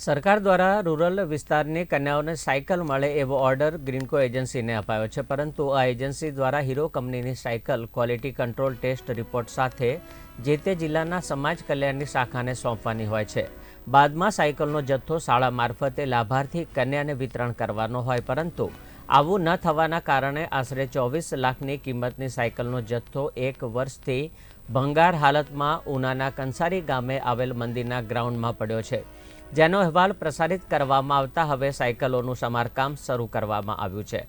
સરકાર દ્વારા રૂરલ વિસ્તારની કન્યાઓને સાયકલ મળે એવો ઓર્ડર ગ્રીનકો એજન્સીને અપાયો છે, પરંતુ આ એજન્સી દ્વારા હીરો કંપનીની cycle quality control test report સાથે જે તે જિલ્લાના સમાજ કલ્યાણની શાખાને સોંપવાની હોય છે. બાદમાં સાયકલનો જથ્થો શાળા મારફતે લાભાર્થી કન્યાને વિતરણ કરવાનો હોય, પરંતુ આવું ન થવાના કારણે આશરે ચોવીસ લાખની કિંમતની સાયકલનો જથ્થો એક વર્ષથી ભંગાર હાલતમાં ઉનાના કંસારી ગામે આવેલ મંદિરના ગ્રાઉન્ડમાં પડ્યો છે. જેનો અહેવાલ પ્રસારિત કરવામાં આવતા હવે સાયકલોનું સમારકામ શરૂ કરવામાં આવ્યું છે.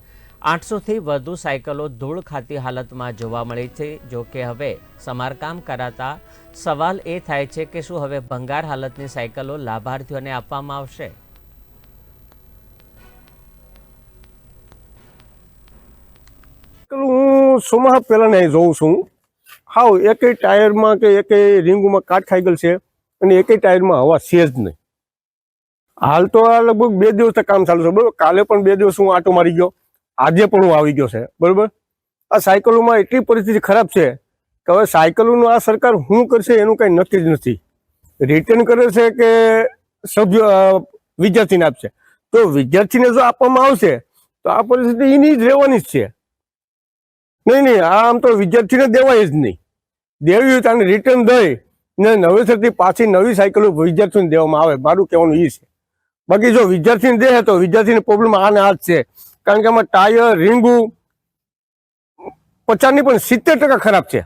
આઠસોથી વધુ સાયકલો ધૂળ ખાતી હાલતમાં જોવા મળી છે, જો કે હવે સમારકામ કરાતા સવાલ એ થાય છે કે શું હવે ભંગાર હાલતની સાયકલો લાભાર્થીઓને આપવામાં આવશે? હું સોમાહ પહેલાં નહીં જોઉં છું. હાવ એકેય ટાયરમાં કે એકેય રિંગમાં કાટ ખાઈ ગયેલ છે અને એકેય ટાયરમાં હવા છે જ નહીં. હાલ તો લગભગ બે દિવસથી કામ ચાલુ છે, બરોબર? કાલે પણ બે દિવસ હું આટો મારી ગયો. આજે પણ હું આવી ગયો છે, બરોબર? આ સાયકલોમાં એટલી પરિસ્થિતિ ખરાબ છે કે હવે સાયકલોનું આ સરકાર શું કરશે એનું કંઈ નક્કી જ નથી. રિટર્ન કરે છે કે સભ્ય વિદ્યાર્થીને આપશે? તો વિદ્યાર્થીને જો આપવામાં આવશે, તો આ પરિસ્થિતિ એની જ રહેવાની જ છે. નહીં નહીં, આ આમ તો વિદ્યાર્થીને દેવાય જ નહીં. દેવી હોય તો રિટર્ન દઈ ને નવેસરથી પાછી નવી સાયકલો વિદ્યાર્થીઓને દેવામાં આવે, મારું કહેવાનું એ છે. બાકી જો વિદ્યાર્થીને દે તો વિદ્યાર્થીની પ્રોબ્લેમ આને આ જ છે. કારણ કે આમાં ટાયર રીંગું પચાસની પણ સિત્તેર ટકા ખરાબ છે.